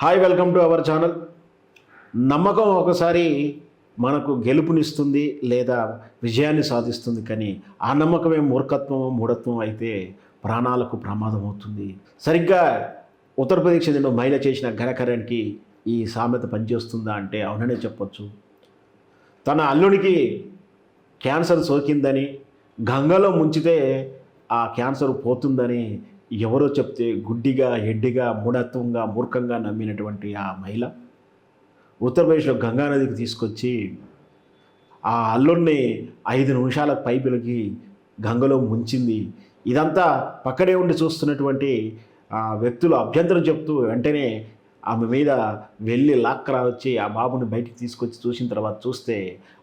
Hi welcome to our channel నమ్మకం ఒకసారి మనకు గెలుపునిస్తుంది లేదా విజయాన్ని సాధిస్తుంది కానీ ఆ నమ్మకమే మూర్ఖత్వం మూఢత్వం అయితే ప్రాణాలకు ప్రమాదం అవుతుంది. సరిగ్గా ఉత్తరప్రదేశ్ చెందిన మహిళ చేసిన ఘనకరణ్కి ఈ సామెత పనిచేస్తుందా అంటే అవుననే చెప్పొచ్చు. తన అల్లునికి క్యాన్సర్ సోకిందని గంగలో ముంచితే ఆ క్యాన్సర్ పోతుందని ఎవరో చెప్తే గుడ్డిగా ఎడ్డిగా మూఢత్వంగా మూర్ఖంగా నమ్మినటువంటి ఆ మహిళ ఉత్తరప్రదేశ్లో గంగా నదికి తీసుకొచ్చి ఆ అల్లుడిని ఐదు నిమిషాల పైపులకి గంగలో ముంచింది. ఇదంతా పక్కనే ఉండి చూస్తున్నటువంటి ఆ వ్యక్తులు అభ్యంతరం చెప్తూ వెంటనే ఆమె మీద వెళ్ళి లాక్కరా వచ్చి ఆ బాబుని బయటికి తీసుకొచ్చి చూసిన తర్వాత చూస్తే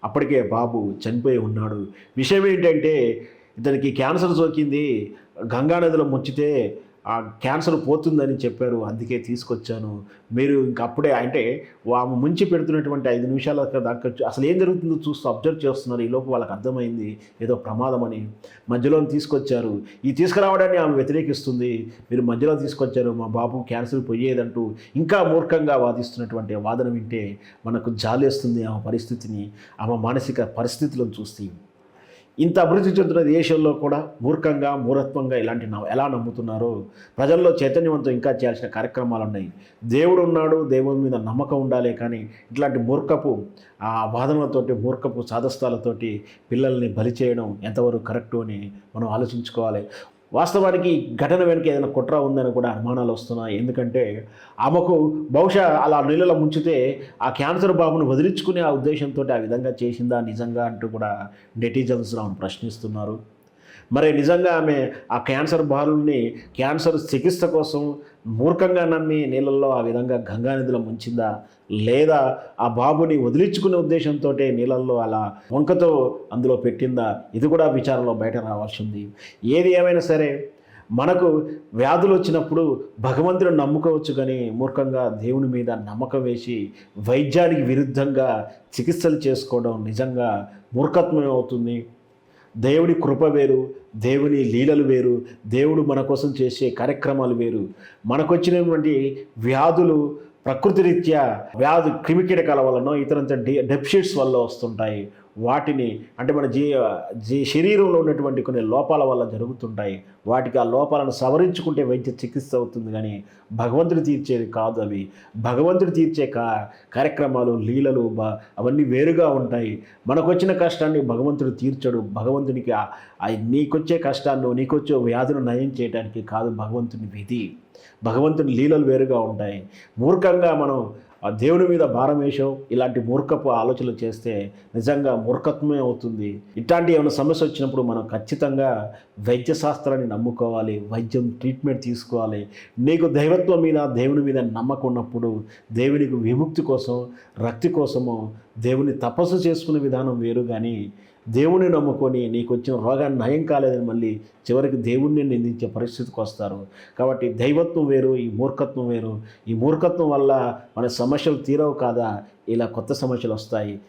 అప్పటికే బాబు చనిపోయి ఉన్నాడు. విషయం ఏంటంటే ఇతనికి క్యాన్సర్ సోకింది గంగా నదిలో ముంచితే ఆ క్యాన్సర్ పోతుందని చెప్పారు అందుకే తీసుకొచ్చాను. మీరు ఇంక అప్పుడే అంటే ఆమె ముంచి పెడుతున్నటువంటి ఐదు నిమిషాల దాకా అసలు ఏం జరుగుతుందో చూస్తూ అబ్జర్వ్ చేస్తున్నారు. ఈ లోపు వాళ్ళకి అర్థమైంది ఏదో ప్రమాదం అని మధ్యలో తీసుకొచ్చారు. ఈ తీసుకురావడాన్ని ఆమె వ్యతిరేకిస్తుంది. మీరు మధ్యలో తీసుకొచ్చారు మా బాబు క్యాన్సర్ పోయేదంటూ ఇంకా మూర్ఖంగా వాదిస్తున్నటువంటి వాదన వింటే మనకు జాలేస్తుంది ఆమె పరిస్థితిని ఆమె మానసిక పరిస్థితులను చూస్తే. ఇంత అభివృద్ధి చెందుతున్న దేశంలో కూడా మూర్ఖంగా మూరత్వంగా ఇలాంటి ఎలా నమ్ముతున్నారో? ప్రజల్లో చైతన్యవంతం ఇంకా చేయాల్సిన కార్యక్రమాలు ఉన్నాయి. దేవుడు ఉన్నాడు దేవుని మీద నమ్మకం ఉండాలి కానీ ఇట్లాంటి మూర్ఖపు ఆ వాదనలతోటి మూర్ఖపు సాధస్తాలతోటి పిల్లల్ని బలి చేయడం ఎంతవరకు కరెక్టు అని మనం ఆలోచించుకోవాలి. వాస్తవానికి ఘటన వెనుక ఏదైనా కుట్ర ఉందని కూడా అనుమానాలు వస్తున్నాయి. ఎందుకంటే ఆమెకు బహుశా అలా నీళ్ళలో ముంచితే ఆ క్యాన్సర్ బాబును వదిలించుకునే ఆ ఉద్దేశంతో ఆ విధంగా చేసిందా నిజంగా అంటూ కూడా నెటిజన్స్ ఆమెను ప్రశ్నిస్తున్నారు. మరి నిజంగా ఆమె ఆ క్యాన్సర్ బాలుల్ని క్యాన్సర్ చికిత్స కోసం మూర్ఖంగా నమ్మి నీళ్ళల్లో ఆ విధంగా గంగా నదిలో ముంచిందా? లేదా ఆ బాబుని వదిలించుకునే ఉద్దేశంతో నీళ్ళల్లో అలా వంకతో అందులో పెట్టిందా? ఇది కూడా విచారంలో బయట రావాల్సింది. ఏది ఏమైనా సరే మనకు వ్యాధులు వచ్చినప్పుడు భగవంతుని నమ్ముకోవచ్చు కానీ మూర్ఖంగా దేవుని మీద నమ్మకం వేసి వైద్యానికి విరుద్ధంగా చికిత్సలు చేసుకోవడం నిజంగా మూర్ఖత్వమే అవుతుంది. దేవుడి కృప వేరు దేవుని లీలలు వేరు దేవుడు మన కోసం చేసే కార్యక్రమాలు వేరు. మనకొచ్చినటువంటి వ్యాధులు ప్రకృతి రీత్యా వ్యాధి క్రిమికీటకాల వలన ఇతరంత డి వల్ల వస్తుంటాయి. వాటిని అంటే మన జీ జీ శరీరంలో ఉన్నటువంటి కొన్ని లోపాల వల్ల జరుగుతుంటాయి. వాటికి ఆ లోపాలను సవరించుకుంటే వైద్య చికిత్స అవుతుంది కానీ భగవంతుడు తీర్చేది కాదు అవి. భగవంతుడు తీర్చే కా కార్యక్రమాలు లీలలు అవన్నీ వేరుగా ఉంటాయి. మనకు వచ్చిన కష్టాన్ని భగవంతుడు తీర్చడు. భగవంతునికి నీకొచ్చే కష్టాన్ని నీకొచ్చే వ్యాధులు నయం చేయడానికి కాదు భగవంతుని విధి. భగవంతుని లీలలు వేరుగా ఉంటాయి. మూర్ఖంగా మనం దేవుని మీద భారం వేసాం ఇలాంటి మూర్ఖపు ఆలోచనలు చేస్తే నిజంగా మూర్ఖత్వమే అవుతుంది. ఇట్లాంటి ఏమైనా సమస్య వచ్చినప్పుడు మనం ఖచ్చితంగా వైద్య శాస్త్రాన్ని నమ్ముకోవాలి వైద్యం ట్రీట్మెంట్ తీసుకోవాలి. నీకు దైవత్వం మీద దేవుని మీద నమ్మకం ఉన్నప్పుడు దేవునికి విముక్తి కోసం రక్తి కోసము దేవుని తపస్సు చేసుకునే విధానం వేరు కానీ దేవుని నమ్ముకొని నీకు వచ్చిన రోగాన్ని నయం కాలేదని మళ్ళీ చివరికి దేవుణ్ణి నిందించే పరిస్థితికి వస్తారు. కాబట్టి దైవత్వం వేరు ఈ మూర్ఖత్వం వేరు. ఈ మూర్ఖత్వం వల్ల మన సమస్యలు తీరవు కాదా? ఇలా కొత్త సమస్యలు వస్తాయి.